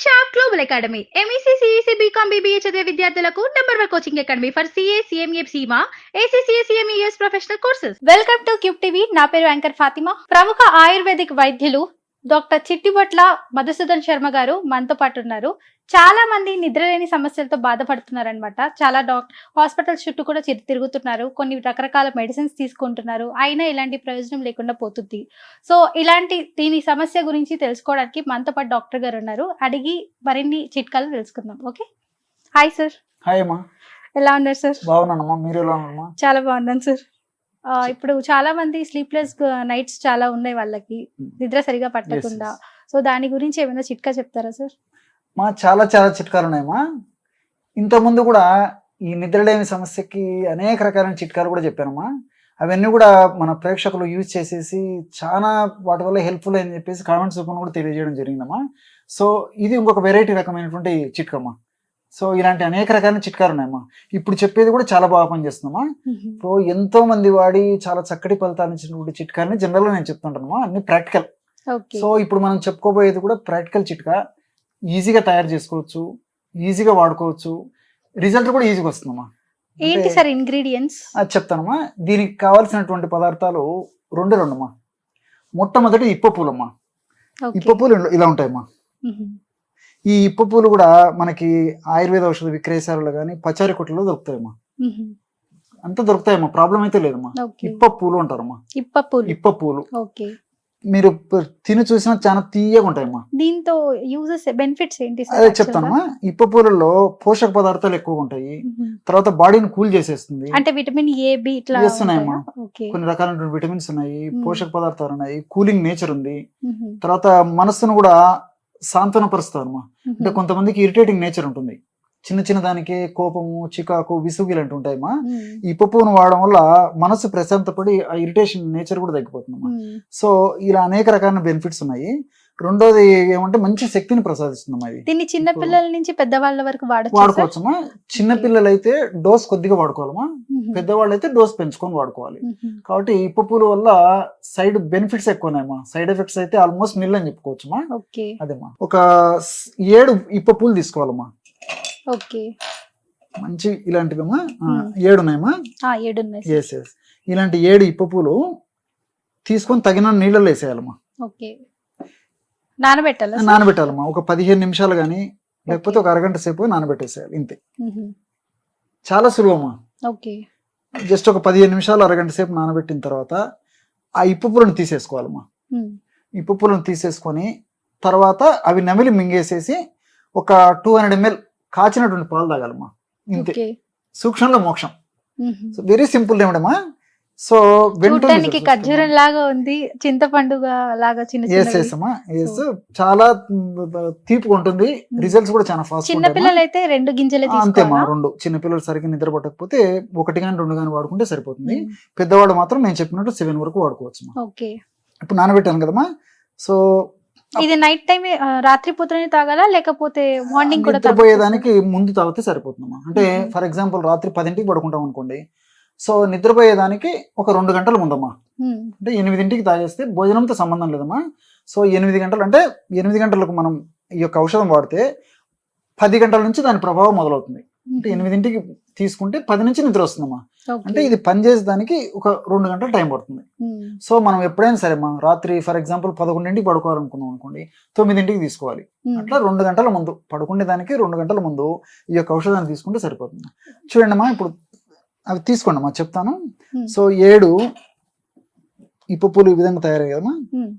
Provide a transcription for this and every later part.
Shop global academy MEC CEC BCom BBA చదివే విద్యార్థులకు number one coaching academy for CA CMA CIMA ACCA CMES professional courses welcome to Cube TV నా పేరు anchor Fatima ప్రముఖ ayurvedic వైద్యులు doctor Chittibotla Madhusudan Sharma గారు మనతో పాటు ఉన్నారు. చాలా మంది నిద్రలేని సమస్యలతో బాధపడుతున్నారనమాట చాలా డాక్టర్ హాస్పిటల్స్ చుట్టూ కూడా తిరుగుతున్నారు. కొన్ని రకరకాల మెడిసిన్స్ తీసుకుంటున్నారు. అయినా ఎలాంటి ప్రయోజనం లేకుండా పోతుంది. సో ఇలాంటి దీని సమస్య గురించి తెలుసుకోవడానికి మనతో పాటు డాక్టర్ గారు ఉన్నారు. అడిగి మరిన్ని చిట్కాలు తెలుసుకుందాం. ఓకే? Hi sir. హాయ్ అమ్మా. ఎలా ఉన్నారు సార్? బాగున్నానమ్మా. మీరు ఎలా ఉన్నారమ్మా చాలా బాగున్నాను సార్. ఇప్పుడు చాలా మంది స్లీప్లెస్ నైట్స్ చాలా ఉన్నాయి వాళ్ళకి. నిద్ర సరిగా పట్టకుండా. సో దాని గురించి ఏమైనా చిట్కా చెప్తారా సార్ మా చాలా చాలా చిట్కాలు ఉన్నాయమ్మా ఇంతకుముందు కూడా ఈ నిద్రలేమి సమస్యకి అనేక రకాలైన చిట్కాలు కూడా చెప్పానమ్మా అవన్నీ కూడా మన ప్రేక్షకులు యూజ్ చేసేసి చాలా వాటి వల్ల హెల్ప్ఫుల్ అని చెప్పేసి కామెంట్స్ రూపంలో కూడా తెలియజేయడం జరిగిందమ్మా సో ఇది ఇంకొక వెరైటీ రకమైనటువంటి చిట్కమ్మా సో ఇలాంటి అనేక రకాలైన చిట్కాలు ఉన్నాయమ్మా ఇప్పుడు చెప్పేది కూడా చాలా బాగా పనిచేస్తుందమ్మా. సో ఎంతో మంది వాడి చాలా చక్కటి ఫలితాలు ఇచ్చినటువంటి చిట్కాలని జనరల్గా నేను చెప్తుంటానమ్మా. అన్ని ప్రాక్టికల్. సో ఇప్పుడు మనం చెప్పుకోబోయేది కూడా ప్రాక్టికల్ చిట్కా. ఈజీగా తయారు చేసుకోవచ్చు. ఈజీగా వాడుకోవచ్చు. రిజల్ట్ కూడా ఈజీగా వస్తుందమ్మా. ఏంటి సార్ ఇంగ్రీడియంట్స్? అది చెప్తానమ్మా. దీనికి కావాల్సినటువంటి పదార్థాలు రెండు రెండమ్మా. మొట్టమొదటి ఇప్ప పూలమ్మా. ఇప్ప పూలు ఇలా ఉంటాయమ్మా. ఈ ఇప్ప పూలు కూడా మనకి ఆయుర్వేద ఔషధ విక్రయశాలలో కానీ పచారి కొట్లలో దొరుకుతాయమ్మా. అంత దొరుకుతాయమ్మా. ప్రాబ్లం అయితే లేదమ్మా. ఇప్ప పూలు అంటారమ్మా. ఇప్ప పూలు. ఇప్ప పూలు. మీరు తిని చూసినా చాలా తీయగా ఉంటాయమ్మా. దీంతో యూజెస్ బెనిఫిట్స్ ఏంటి అదే చెప్తానమ్మా ఇప్ప పూలలో పోషక పదార్థాలు ఎక్కువ ఉంటాయి. తర్వాత బాడీని కూల్ చేసేస్తుంది. అంటే విటమిన్ ఏ బి ఇట్లా కొన్ని రకాలైన విటమిన్స్ ఉన్నాయి. పోషక పదార్థాలు ఉన్నాయి కూలింగ్ నేచర్ ఉంది. తర్వాత మనస్సును కూడా సాంత్వనపరుస్తారమ్మా అంటే మ్మ్. కొంతమందికి ఇరిటేటింగ్ నేచర్ ఉంటుంది చిన్న చిన్న దానికే కోపము చికాకు విసుగు ఇలాంటి ఉంటాయమ్మా మ్మ్. ఈ ఇప్ప పువ్వును వాడడం వల్ల మనసు ప్రశాంతపడి ఆ ఇరిటేషన్ నేచర్ కూడా తగ్గిపోతుందమ్మా మ్మ్. సో ఇలా అనేక రకాల బెనిఫిట్స్ ఉన్నాయి రెండోది ఏమంటే మంచి శక్తిని ప్రసాదిస్తుందమ్మా దీన్ని చిన్న పిల్లల నుంచి పెద్దవాళ్ళ వరకు వాడుకోవచ్చమ్మా. చిన్న పిల్లలైతే డోస్ కొద్దిగా వాడుకోవాలమ్మా. పెద్దవాళ్ళు అయితే డోస్ పెంచుకొని వాడుకోవాలి. కాబట్టి ఇప్ప పూల వల్ల సైడ్ బెనిఫిట్స్ ఎక్కువ ఉన్నాయమ్మా సైడ్ ఎఫెక్ట్స్ అయితే ఆల్మోస్ట్ నిల్ అని చెప్పుకోవచ్చమ్మా. ఓకే. అదేమ్మా. ఒక ఏడు ఇప్ప పూలు తీసుకోవాలమ్మా. ఓకే. మంచి ఇలాంటివమ్మా. ఏడు ఉన్నాయమ్మా? ఏడు. ఎస్ ఎస్ ఇలాంటి ఏడు ఇప్ప పూలు తీసుకొని తగిన నీళ్ళలో వేసేయాలమ్మా. ఓకే. నానబెట్టాలా? నానబెట్టాలమ్మా. ఒక పదిహేను నిమిషాలు కానీ లేకపోతే ఒక అరగంట సేపు నానబెట్టేసేయాలి ఇంతే. చాలా సులువమ్మా. ఓకే. జస్ట్ ఒక పదిహేను నిమిషాలు అరగంట సేపు నానబెట్టిన తర్వాత ఆ ఇప్ప పూలను తీసేసుకోవాలమ్మా. మ్మ్. ఇప్పు పూలను తీసేసుకొని తర్వాత అవి నమిలి మింగేసేసి ఒక టూ హండ్రెడ్ ఎంఎల్ కాచినటువంటి పాలు తాగాలమ్మా. ఇంతే. సూక్ష్మంలో మోక్షం. వెరీ సింపుల్ ఏమిటమ్మా సో చూడటానికి ఖర్జూరం లాగా ఉంది చింతపండుగ లాగా చిన్న చిన్న ఎస్ చాలా తీపిగా ఉంటుంది. రిజల్ట్స్ కూడా చాలా ఫాస్ట్ చిన్న పిల్లలు అయితే రెండు గింజలే అంతేమ్మా తీసుకోవాలా? రెండు. చిన్న పిల్లలు సరిగ్గా నిద్ర పట్టకపోతే ఒకటి కానీ రెండు కానీ వాడుకుంటే సరిపోతుంది. పెద్దవాడు మాత్రం నేను చెప్పినట్టు సెవెన్ వరకు వాడుకోవచ్చు ఓకే. ఇప్పుడు నానబెట్టాను కదమ్మా. సో ఇది నైట్ టైం రాత్రి పూటనే తాగాలా లేకపోతే మార్నింగ్ కూడా? నిద్రపోయేదానికి ముందు తాగితే సరిపోతుందమ్మా. అంటే. ఫర్ ఎగ్జాంపుల్ రాత్రి పదింటికి పడుకుంటాం అనుకోండి. సో నిద్రపోయేదానికి ఒక రెండు గంటల ముందమ్మా మ్మ్. అంటే ఎనిమిదింటికి తాగేస్తే భోజనంతో సంబంధం లేదమ్మా సో ఎనిమిది గంటలు అంటే ఎనిమిది గంటలకు మనం ఈ యొక్క ఔషధం వాడితే పది గంటల నుంచి దాని ప్రభావం మొదలవుతుంది అంటే ఎనిమిదింటికి తీసుకుంటే పది నుంచి నిద్ర వస్తుందమ్మా. అంటే ఇది పనిచేసేదానికి ఒక రెండు గంటలు టైం పడుతుంది. సో మనం ఎప్పుడైనా సరే మా రాత్రి ఫర్ ఎగ్జాంపుల్ పదకొండింటికి పడుకోవాలనుకున్నాం అనుకోండి తొమ్మిదింటికి తీసుకోవాలి. అట్లా రెండు గంటల ముందు పడుకునే దానికి రెండు గంటల ముందు ఈ యొక్క ఔషధాన్ని తీసుకుంటే సరిపోతుంది చూడండి అమ్మా ఇప్పుడు అవి తీసుకోండి అమ్మా చెప్తాను. సో ఏడు ఇప్ప పూలు ఈ విధంగా తయారయ్యాయి కదమ్మా మ్మ్.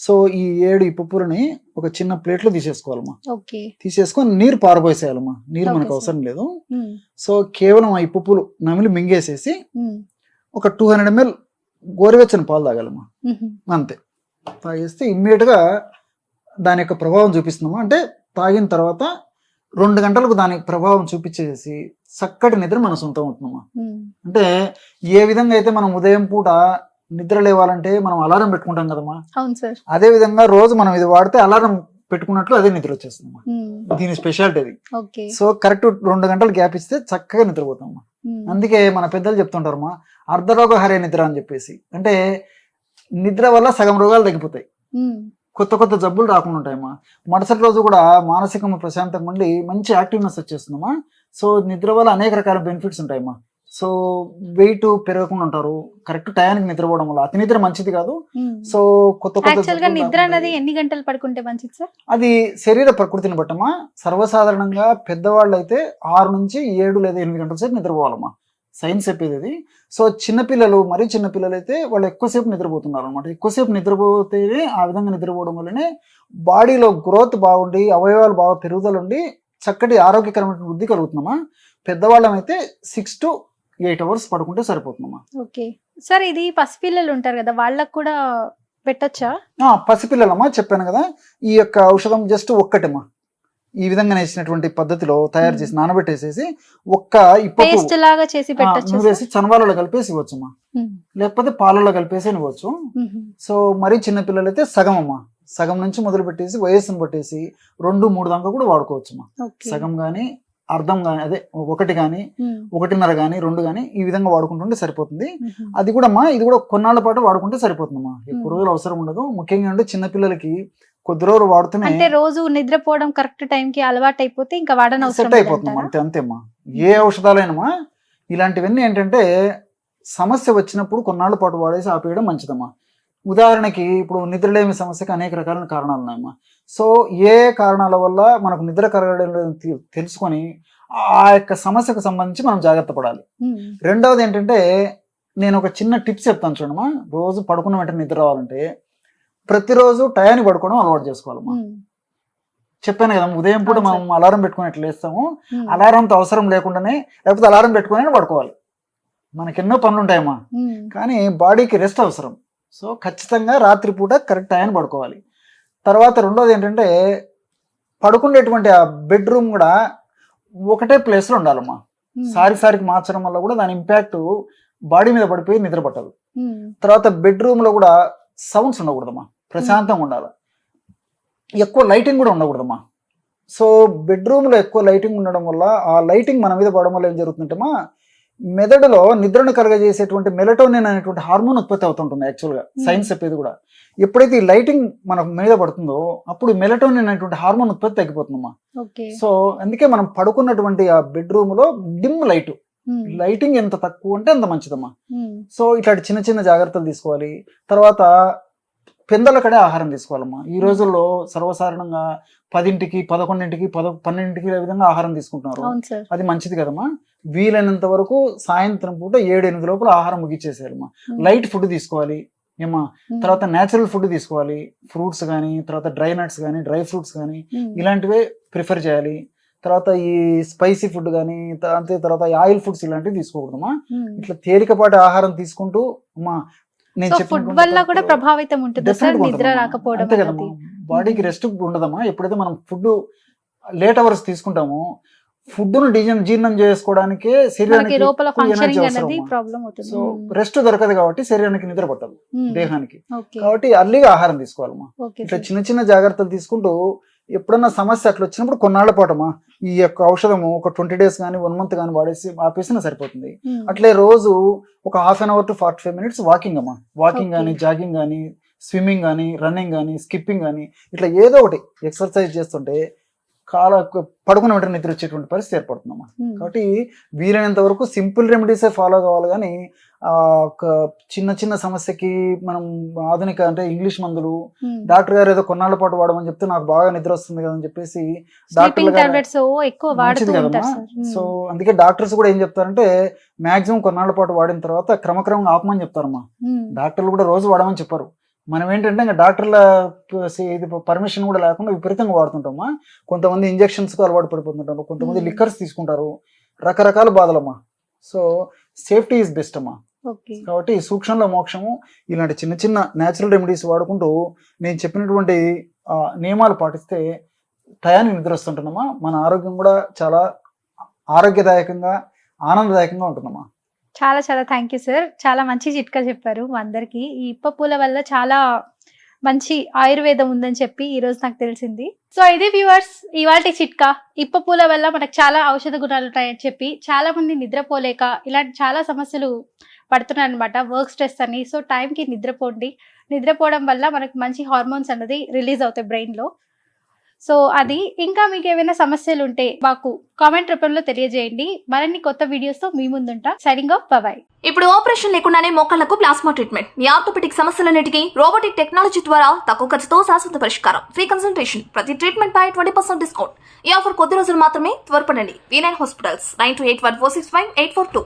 సో ఈ ఏడు ఇప్ప పూలని ఒక చిన్న ప్లేట్లో తీసేసుకోవాలమ్మా ఓకే తీసేసుకొని నీరు పారబోసేయాలమ్మా నీరు మనకు. అవసరం లేదు. సో కేవలం ఆ ఇప్ప పూలు నమిలి మింగేసేసి. ఒక టూ హండ్రెడ్ ఎంఎల్ గోరువెచ్చని పాలు తాగాలమ్మా మ్మ్. అంతే తాగేస్తే immediate గా దాని యొక్క ప్రభావం చూపిస్తున్నాము అంటే తాగిన తర్వాత రెండు గంటలకు దాని ప్రభావం చూపించేసి చక్కటి నిద్ర మన సొంతం అవుతుందమ్మా. మ్మ్. అంటే ఏ విధంగా అయితే మనం ఉదయం పూట నిద్ర లేవాలంటే మనం అలారం పెట్టుకుంటాం కదమ్మా. అదే విధంగా రోజు మనం ఇది వాడితే అలారం పెట్టుకున్నట్లు అదే నిద్ర వచ్చేస్తుందమ్మా. మ్మ్. దీని స్పెషాలిటీ అది. సో కరెక్ట్ రెండు గంటలు గ్యాప్ ఇస్తే చక్కగా నిద్రపోతామమ్మా. మ్మ్. అందుకే మన పెద్దలు చెప్తుంటారమ్మా అర్ధరోగ హరే నిద్ర అని చెప్పేసి. అంటే నిద్ర వల్ల సగం రోగాలు తగ్గిపోతాయి. కొత్త కొత్త జబ్బులు రాకుండా ఉంటాయమ్మా మరుసటి రోజు కూడా మానసికంగా ప్రశాంతంగా ఉండి మంచి యాక్టివ్నెస్ వచ్చేస్తుందమ్మా. సో నిద్ర వల్ల అనేక రకాల బెనిఫిట్స్ ఉంటాయమ్మా. సో వెయిట్ పెరగకుండా ఉంటారు. కరెక్ట్ టయానికి నిద్రపోవడం వల్ల అతి నిద్ర మంచిది కాదు. సో కొత్త కొత్త నిద్ర అనేది ఎన్ని గంటలు పడుకుంటే మంచిది సార్? అది శరీర ప్రకృతిని బట్టమ్మా. సర్వసాధారణంగా పెద్దవాళ్ళు అయితే ఆరు నుంచి ఏడు లేదా ఎనిమిది గంటల సేపు నిద్రపోవాలమ్మా. సైన్స్ చెప్పేది అది సో చిన్నపిల్లలు మరీ చిన్నపిల్లలు అయితే వాళ్ళు ఎక్కువసేపు నిద్రపోతున్నారు అనమాట ఎక్కువసేపు నిద్రపోతేనే ఆ విధంగా నిద్రపోవడం వల్లనే బాడీలో గ్రోత్ బాగుండి అవయవాలు బాగా పెరుగుదల ఉండి చక్కటి ఆరోగ్యకరమైన వృద్ధి కలుగుతుందమ్మా. పెద్దవాళ్ళం అయితే సిక్స్ టు ఎయిట్ అవర్స్ పడుకుంటే సరిపోతుందమ్మా. ఓకే. సార్ ఇది పసిపిల్లలు ఉంటారు కదా వాళ్ళకు కూడా పెట్టొచ్చా? పసిపిల్లలమ్మా చెప్పాను కదా. ఈ యొక్క ఔషధం జస్ట్ ఒక్కటమ్మా. ఈ విధంగా నేసినటువంటి పద్ధతిలో తయారు చేసి నానబెట్టేసేసి ఒక్క ఇప్పటి లాగా చేసి పెట్టొచ్చు వేసి చనవాలలో కలిపేసి ఇవ్వచ్చమ్మా లేకపోతే పాలలో కలిపేసి ఇవ్వచ్చు. సో మరీ చిన్న పిల్లలైతే సగం అమ్మా. సగం నుంచి మొదలు పెట్టేసి వయస్సును పట్టేసి రెండు మూడు దాకా కూడా వాడుకోవచ్చమ్మా సగం కానీ అర్ధం కానీ అదే ఒకటి కానీ ఒకటిన్నర కానీ రెండు కానీ ఈ విధంగా వాడుకుంటుంటే సరిపోతుంది. అది కూడా అమ్మా ఇది కూడా కొన్నాళ్ళ పాటు వాడుకుంటే సరిపోతుందమ్మా. ఎక్కువ. రోజులు అవసరం ఉండదు. ముఖ్యంగా అంటే చిన్న పిల్లలకి కొద్ది రోజులు వాడుతూనే అంటే రోజు నిద్రపోవడం కరెక్ట్ టైం కి అలవాటు అయిపోతే ఇంకా వాడని సెట్ అయిపోతుంది అంతే అంతేమ్మా. ఏ ఔషధాలైనమా ఇలాంటివన్నీ ఏంటంటే సమస్య వచ్చినప్పుడు కొన్నాళ్ళ పాటు వాడేసి ఆపేయడం మంచిదమ్మా. ఉదాహరణకి ఇప్పుడు నిద్రలేమి సమస్యకి అనేక రకాలైన కారణాలు ఉన్నాయమ్మా సో ఏ కారణాల వల్ల మనకు నిద్ర తె- తెలుసుకొని ఆ యొక్క సమస్యకు సంబంధించి మనం జాగ్రత్త పడాలి. రెండవది ఏంటంటే నేను ఒక చిన్న టిప్స్ చెప్తాను చూడమ్మా. రోజు పడుకున్న వెంటనే నిద్ర రావాలంటే ప్రతిరోజు టయానికి పడుకోవడం అలవాటు చేసుకోవాలమ్మా. చెప్పాను కదా ఉదయం పూట మనం అలారం పెట్టుకుని ఎట్లా లేస్తాము అలారంతో అవసరం లేకుండానే లేకపోతే అలారం పెట్టుకుని పడుకోవాలి. మనకి ఎన్నో పనులు ఉంటాయమ్మా కానీ బాడీకి రెస్ట్ అవసరం. సో ఖచ్చితంగా రాత్రిపూట కరెక్ట్ టైంని పడుకోవాలి. తర్వాత రెండోది ఏంటంటే పడుకునేటువంటి ఆ బెడ్రూమ్ కూడా ఒకటే ప్లేస్లో ఉండాలమ్మా. సారి సారికి మార్చడం వల్ల కూడా దాని ఇంపాక్ట్ బాడీ మీద పడిపోయి నిద్ర పట్టదు. తర్వాత బెడ్రూమ్లో కూడా సౌండ్స్ ఉండకూడదమ్మా. ప్రశాంతంగా ఉండాలి. ఎక్కువ లైటింగ్ కూడా ఉండకూడదమ్మా. సో బెడ్రూమ్లో ఎక్కువ లైటింగ్ ఉండడం వల్ల ఆ లైటింగ్ మన మీద పడడం వల్ల ఏం జరుగుతుందంటేమా మెదడులో నిద్రను కలగజేసేటువంటి మెలటోనిన్ అనేటువంటి హార్మోన్ ఉత్పత్తి అవుతుంటుంది యాక్చువల్గా సైన్స్ చెప్పేది కూడా. ఎప్పుడైతే ఈ లైటింగ్ మన మీద పడుతుందో అప్పుడు మెలటోనిన్ అనేటువంటి హార్మోన్ ఉత్పత్తి తగ్గిపోతుందమ్మా. సో అందుకే మనం పడుకున్నటువంటి ఆ బెడ్రూమ్లో డిమ్ లైట్. లైటింగ్ ఎంత తక్కువ ఉంటే అంత మంచిదమ్మా. సో ఇట్లాంటి చిన్న చిన్న జాగ్రత్తలు తీసుకోవాలి. తర్వాత పెందల కడే ఆహారం తీసుకోవాలమ్మా. ఈ రోజుల్లో సర్వసాధారణంగా పదింటికి పదకొండింటికి పద పన్నెండింటికి విధంగా ఆహారం తీసుకుంటున్నారు. అది మంచిది కదమ్మా. వీలైనంత వరకు సాయంత్రం పూట ఏడు ఎనిమిది లోపల ఆహారం ముగించేసేయాలమ్మా లైట్ ఫుడ్ తీసుకోవాలి. ఏమా తర్వాత నేచురల్ ఫుడ్ తీసుకోవాలి. ఫ్రూట్స్ కానీ తర్వాత డ్రై నట్స్ కానీ డ్రై ఫ్రూట్స్ కానీ ఇలాంటివే ప్రిఫర్ చేయాలి. తర్వాత ఈ స్పైసీ ఫుడ్ కానీ అంతే తర్వాత ఆయిల్ ఫుడ్స్ ఇలాంటివి తీసుకోకూడదమ్మా. ఇట్లా తేలికపాటి ఆహారం తీసుకుంటూ అమ్మా ఫుడ్ వల్ల కూడా ప్రభావితం ఉంటుంది సార్ నిద్ర. రాకపోవడం బాడీకి రెస్ట్ ఉండదమ్మా ఎప్పుడైతే మనం ఫుడ్ లేట్ అవర్స్ తీసుకుంటామో ఫుడ్ను డిజైన్ జీర్ణం చేసుకోవడానికే శరీరానికి సో రెస్ట్ దొరకదు కాబట్టి శరీరానికి నిద్ర పట్టదు దేహానికి. కాబట్టి అర్లీగా ఆహారం తీసుకోవాలమ్మా. ఇట్లా చిన్న చిన్న జాగ్రత్తలు తీసుకుంటూ ఎప్పుడన్నా సమస్య అట్లా వచ్చినప్పుడు కొన్నాళ్ళ పాటమా ఈ యొక్క ఔషధము ఒక ట్వంటీ డేస్ కానీ వన్ మంత్ కానీ వాడేసి ఆపేసినా సరిపోతుంది. అట్లే రోజు ఒక half an hour to forty five minutes walking అమ్మా. వాకింగ్. కానీ జాగింగ్ కానీ స్విమ్మింగ్ కానీ రన్నింగ్ కానీ స్కిప్పింగ్ కానీ ఇట్లా ఏదో ఒకటి ఎక్సర్సైజ్ చేస్తుంటే కాల పడుకున్న వెంటనే నిద్ర వచ్చేటువంటి పరిస్థితి ఏర్పడుతుందమ్మా. కాబట్టి వీలైనంత వరకు సింపుల్ రెమెడీసే ఫాలో కావాలి కానీ ఒక చిన్న చిన్న సమస్యకి మనం ఆధునిక అంటే ఇంగ్లీష్ మందులు డాక్టర్ గారు ఏదో కొన్నాళ్ళ పాటు వాడమని చెప్తే నాకు బాగా నిద్ర వస్తుంది కదా అని చెప్పేసి సో అందుకే డాక్టర్స్ కూడా ఏం చెప్తారంటే మాక్సిమం కొన్నాళ్ళ పాటు వాడిన తర్వాత క్రమక్రమంగా ఆపమని చెప్తారమ్మా. డాక్టర్లు కూడా రోజు వాడమని చెప్పారు. మనం ఏంటంటే ఇంకా డాక్టర్ల ఇది పర్మిషన్ కూడా లేకుండా విపరీతంగా వాడుతుంటామా. కొంతమంది ఇంజెక్షన్స్కు అలవాటు పడిపోతుంటారు. కొంతమంది. లిక్కర్స్ తీసుకుంటారు. రకరకాల బాధలమ్మా. సో సేఫ్టీ ఈజ్ బెస్ట్ అమ్మా. కాబట్టి సూక్ష్మంలో మోక్షము ఇలాంటి చిన్న చిన్న న్యాచురల్ రెమెడీస్ వాడుకుంటూ నేను చెప్పినటువంటి నియమాలు పాటిస్తే టయానికి నిద్ర వస్తుంటుందమ్మా. మన ఆరోగ్యం కూడా చాలా ఆరోగ్యదాయకంగా ఆనందదాయకంగా ఉంటుందమ్మా. చాలా చాలా థ్యాంక్ యూ సార్ చాలా మంచి చిట్కా చెప్పారు అందరికి. ఈ ఇప్ప పూల వల్ల చాలా మంచి ఆయుర్వేదం ఉందని చెప్పి ఈ రోజు నాకు తెలిసింది. సో ఇది వ్యూవర్స్ ఇవాటి చిట్కా. ఇప్ప పూల వల్ల మనకు చాలా ఔషధ గుణాలు ఉంటాయని చెప్పి చాలా మంది నిద్రపోలేక ఇలాంటి చాలా సమస్యలు పడుతున్నాను అనమాట వర్క్ స్ట్రెస్ అని సో టైంకి నిద్రపోండి. నిద్రపోవడం వల్ల మనకు మంచి హార్మోన్స్ అన్నది రిలీజ్ అవుతాయి బ్రెయిన్లో సో అది ఇంకా మీకు ఏమైనా సమస్యలు ఉంటే మాకు కామెంట్ రూపంలో తెలియజేయండి. మరిన్ని కొత్త వీడియోస్తో మీ ముందుంటా. సైనింగ్ ఆఫ్ బాయ్ ఇప్పుడు ఆపరేషన్ లేకుండానే మొక్కలకు ప్లాస్మా ట్రీట్మెంట్ మీ ఆర్థోపెటిక్ సమస్యలన్నిటికీ రోబోటిక్ టెక్నాలజీ ద్వారా తక్కువ ఖర్చుతో శాశ్వత పరిష్కారం. ఫ్రీ కన్సల్టేషన్ ప్రతి ట్రీట్మెంట్ పై ట్వంటీ పర్సెంట్ డిస్కౌంట్ ఈ ఆఫర్ కొద్ది రోజులు మాత్రమే త్వరపడండి. V nine hospitals nine two eight one four six five eight four two